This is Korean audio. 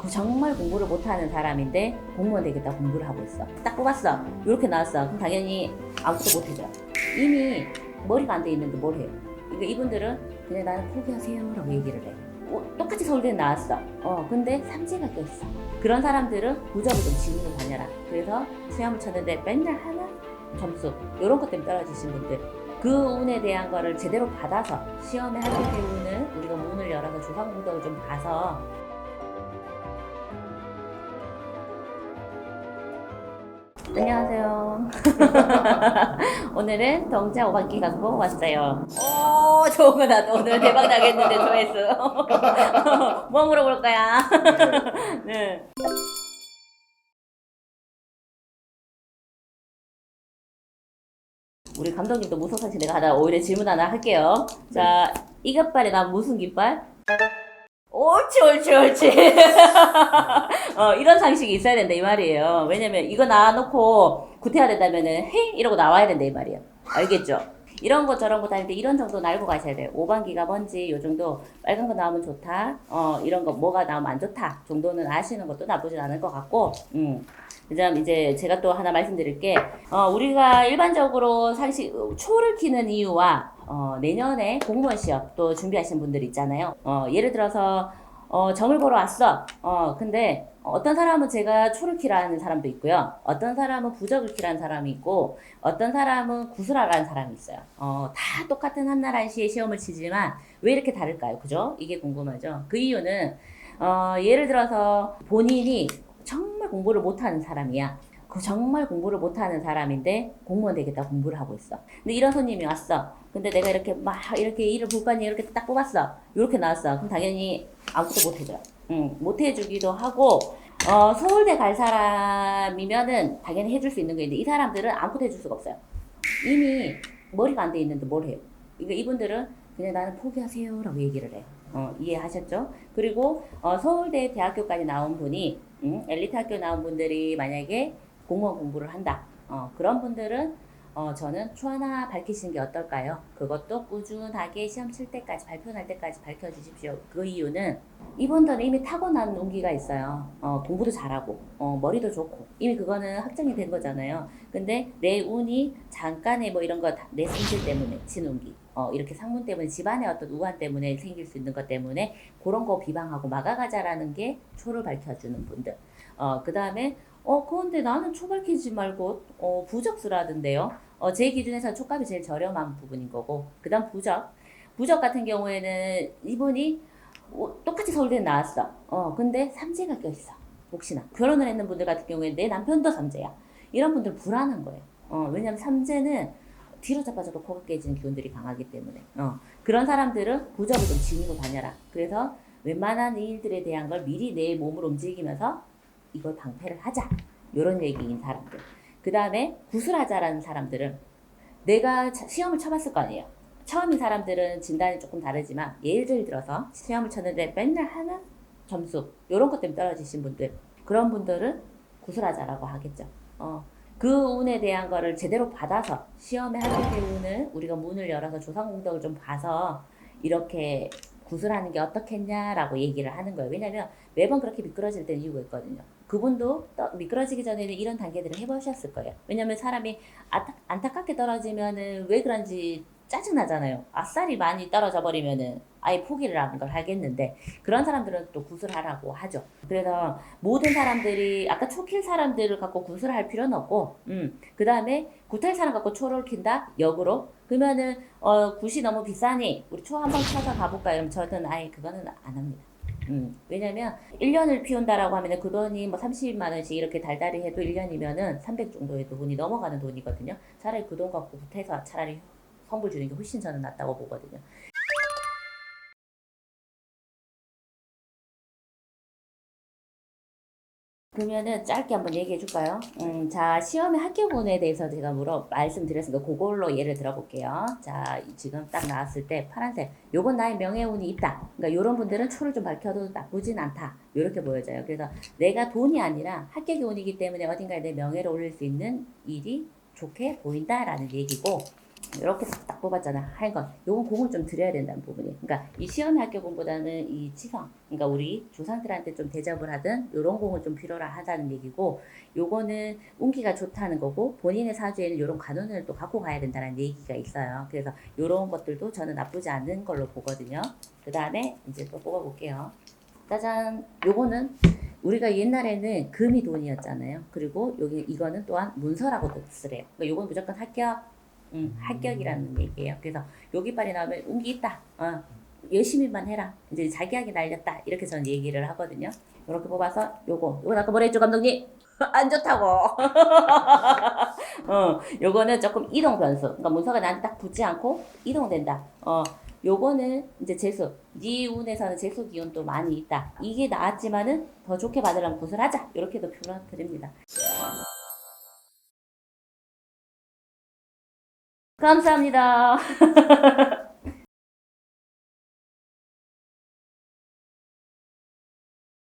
그 정말 공부를 못하는 사람인데 공무원 되겠다 공부를 하고 있어. 딱 뽑았어. 이렇게 나왔어. 그럼 당연히 아무것도 못해줘. 이미 머리가 안 돼 있는데 뭘 해요? 그러니까 이분들은 그냥 나는 포기하세요 라고 얘기를 해. 어, 똑같이 서울대 나왔어. 어, 근데 삼재가 껴있어. 그런 사람들은 무조건 좀 지문을 다녀라. 그래서 시험을 쳤는데 맨날 하나 점수 이런 것 때문에 떨어지신 분들 그 운에 대한 거를 제대로 받아서 시험에 합격 때문에 우리가 문을 열어서 조상공덕을 좀 봐서 안녕하세요. 오늘은 동자 오반기 갖고 왔어요. 오, 좋은 거 나도 오늘 대박 나겠는데 조회수. 뭐 물어볼 거야? 네. 우리 감독님도 무서워서 내가 하다 오히려 질문 하나 할게요. 자, 이 깃발에 난 무슨 깃발? 옳지, 옳지, 옳지. 어, 이런 상식이 있어야 된다, 이 말이에요. 왜냐면 이거 놔놓고 구태야 된다면은, 헤 이러고 나와야 된다, 이 말이에요. 알겠죠? 이런 거 저런 거 다닐 때 이런 정도는 알고 가셔야 돼요. 오반기가 뭔지 요 정도 빨간 거 나오면 좋다. 어, 이런 거 뭐가 나오면 안 좋다. 정도는 아시는 것도 나쁘진 않을 것 같고, 음. 그다음 이제 제가 또 하나 말씀드릴 게 어, 우리가 일반적으로 상식 초를 키는 이유와 어, 내년에 공무원 시험 또 준비하시는 분들 있잖아요. 어, 예를 들어서 어, 점을 보러 왔어. 어, 근데 어떤 사람은 제가 초를 키라는 사람도 있고요. 어떤 사람은 부적을 키라는 사람이 있고, 어떤 사람은 구슬하라는 사람이 있어요. 어, 다 똑같은 한나라 시의 시험을 치지만 왜 이렇게 다를까요? 그죠? 이게 궁금하죠? 그 이유는 어, 예를 들어서 본인이 정말 공부를 못하는 사람이야. 그 정말 공부를 못하는 사람인데 공무원 되겠다 공부를 하고 있어. 근데 이런 손님이 왔어. 근데 내가 이렇게 막 이렇게 일을 볼까니 이렇게 딱 뽑았어. 이렇게 나왔어. 그럼 당연히 아무것도 못 해줘요. 응, 못 해주기도 하고 어, 서울대 갈 사람이면은 당연히 해줄 수 있는 게 있는데 이 사람들은 아무것도 해줄 수가 없어요. 이미 머리가 안 돼 있는데 뭘 해요? 그러니까 이분들은 그냥 나는 포기하세요라고 얘기를 해요. 어, 이해하셨죠? 그리고 어, 서울대 대학교까지 나온 분이 음, 엘리트 학교 나온 분들이 만약에 공무원 공부를 한다. 어, 그런 분들은 어, 저는 초 하나 밝히시는 게 어떨까요? 그것도 꾸준하게 시험 칠 때까지 발표 날 때까지 밝혀주십시오. 그 이유는 이분들은 이미 타고난 운기가 있어요. 어, 공부도 잘하고 어, 머리도 좋고 이미 그거는 확정이 된 거잖아요. 근데 내 운이 잠깐의 뭐 이런 거내 성질 때문에 친운기 어, 이렇게 상문 때문에 집안의 어떤 우한 때문에 생길 수 있는 것 때문에 그런 거 비방하고 막아가자라는 게 초를 밝혀주는 분들. 어, 그 다음에 어, 그런데 나는 초 밝히지 말고 어, 부적 쓰라던데요. 어, 제 기준에서 촉값이 제일 저렴한 부분인 거고 그 다음 부적. 부적 같은 경우에는 이분이 어, 똑같이 서울대 나왔어. 어, 근데 삼재가 껴있어. 혹시나. 결혼을 했는 분들 같은 경우에 내 남편도 삼재야. 이런 분들 불안한 거예요. 어, 왜냐면 삼재는 뒤로 자빠져도 코가 깨지는 기운들이 강하기 때문에. 어, 그런 사람들은 부적을 좀 지니고 다녀라. 그래서 웬만한 일들에 대한 걸 미리 내 몸으로 움직이면서 이걸 방패를 하자. 요런 얘기인 사람들. 그 다음에 구슬하자라는 사람들은 내가 차- 시험을 쳐봤을 거 아니에요. 처음인 사람들은 진단이 조금 다르지만 예를 들어서 시험을 쳤는데 맨날 하나 점수 요런 것 때문에 떨어지신 분들 그런 분들은 구슬하자라고 하겠죠. 어, 그 운에 대한 거를 제대로 받아서 시험에 합격 때문에 우리가 문을 열어서 조상공덕을 좀 봐서 이렇게 구슬하는 게 어떻겠냐라고 얘기를 하는 거예요. 왜냐면 매번 그렇게 미끄러질 때는 이유가 있거든요. 그분도 떠- 미끄러지기 전에는 이런 단계들을 해보셨을 거예요. 왜냐면 사람이 안타깝게 떨어지면은 왜 그런지 짜증나잖아요. 아싸리 많이 떨어져 버리면은 아예 포기를 하는 걸 하겠는데 그런 사람들은 또 구슬하라고 하죠. 그래서 모든 사람들이 아까 초킬 사람들을 갖고 구슬할 필요는 없고, 음, 그 다음에 구탈 사람 갖고 초를 킨다 역으로 그러면은 어 굿이 너무 비싸니 우리 초 한번 찾아 가 볼까 이러면 저는 아예 그거는 안 합니다. 음, 왜냐면 1년을 피운다라고 하면은 그 돈이 뭐 30만 원씩 이렇게 달달이 해도 1년이면은 300 정도의 돈이 넘어가는 돈이거든요. 차라리 그 돈 갖고 구태서 차라리 선불 주는 게 훨씬 저는 낫다고 보거든요. 그러면은 짧게 한번 얘기해 줄까요? 음, 자, 시험의 합격운에 대해서 제가 물어 말씀드렸으니까 그걸로 예를 들어볼게요. 자, 지금 딱 나왔을 때 파란색, 요건 나의 명예운이 있다. 그러니까 요런 분들은 초를 좀 밝혀도 나쁘진 않다. 요렇게 보여져요. 그래서 내가 돈이 아니라 합격의 운이기 때문에 어딘가에 내 명예를 올릴 수 있는 일이 좋게 보인다라는 얘기고, 이렇게 딱 뽑았잖아. 하얀 건. 요건 공을 좀 드려야 된다는 부분이. 그러니까 이 시험 학교 공보다는 이 지성. 그러니까 우리 조상들한테 좀 대접을 하든 요런 공을 좀 필요로 하다는 얘기고 요거는 운기가 좋다는 거고 본인의 사주에는 요런 관운을 또 갖고 가야 된다는 얘기가 있어요. 그래서 요런 것들도 저는 나쁘지 않은 걸로 보거든요. 그 다음에 이제 또 뽑아볼게요. 짜잔. 요거는 우리가 옛날에는 금이 돈이었잖아요. 그리고 여기 이거는 또한 문서라고도 쓰래요. 그러니까 요건 무조건 합격, 음, 합격이라는 얘기예요. 그래서 여기빨이 나오면 운기 있다. 어, 열심히만 해라. 이제 자기하게 날렸다. 이렇게 저는 얘기를 하거든요. 이렇게 뽑아서 요거, 요건 아까 뭐라 했죠, 감독님? 안 좋다고. 어, 요거는 조금 이동 변수. 그러니까 문서가 나한테 딱 붙지 않고 이동된다. 어, 요거는 이제 재수. 네 운에서는 재수 기운도 많이 있다. 이게 나았지만은 더 좋게 받으려면 구슬하자. 이렇게도 표현 드립니다. 감사합니다.